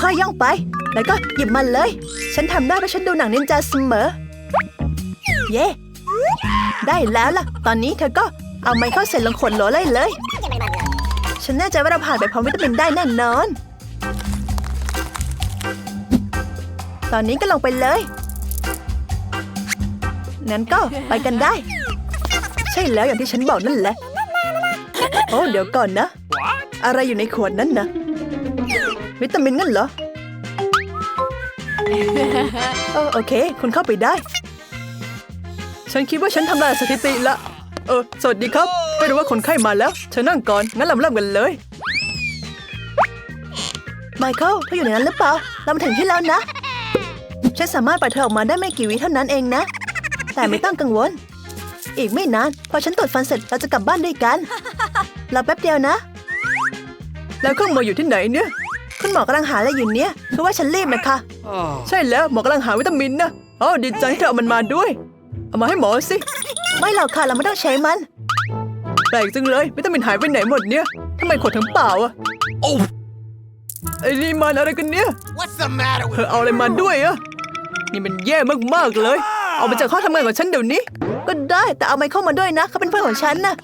ค่อยๆย่องไป แล้วก็หยิบมันเลย ฉันทำได้เพราะฉันดูหนังนินจาเสมอ เย่ได้แล้วล่ะ ตอนนี้เธอก็เอาไม้เข้าเสร็จลงขวดโหลเลยเลย ฉันแน่ใจว่าเราผ่านไปพร้อมวิตามินได้แน่นอน ตอนนี้ก็ลงไปเลยงั้นก็ไปกันได้ ใช่แล้วอย่างที่ฉันบอกนั่นแหละ โอ้ เดี๋ยวก่อนนะ อะไรอยู่ในขวดนั้นนะ วิตามินงั้นเหรอเออโอเค คุณเข้าไปได้ ฉันคิดว่าฉันทำลายสถิติละ เออ สวัสดีครับ ไม่รู้ว่าคนไข้มาแล้วเชิญนั่งก่อน งั้นเราเริ่มกันเลยไมเคิลเธออยู่ในนั้นหรือเปล่า เรามาถึงที่แล้วนะ ฉันสามารถปล่อยเธอออกมาได้ไม่กี่วิเท่านั้นเองนะ แต่ไม่ต้องกังวล อีกไม่นาน พอฉันตรวจฟันเสร็จเราจะกลับบ้านด้วยกันรอแป๊บเดียวนะ แล้วเครื่องมืออยู่ที่ไหนเนี่ย คุณหมอกำลังหาอะไรอยู่เนี่ยคือว่าฉันรีบนะคะ ใช่แล้วหมอกำลังหาวิตามินนะอ๋อดีใจที่เธอเอามันมาด้วย เอามาให้หมอสิ ไม่หรอกค่ะเราไม่ต้องใช้มัน แปลกจังเลยวิตามินหายไปไหนหมดเนี่ยทำไมขวดถึงเปล่าอะโอ้ไอ้นี่มันอะไรกันเนี่ย What's the matter เธ with อเอาอะไรมาด้วยอะนี่มันแย่มากๆเลย เอามาจากห้องทำงานของฉันเดี๋ยวนี้ ก็ได้แต่เอาไมเคิลมาด้วยนะเขาเป็นเพื่อนของฉันนะ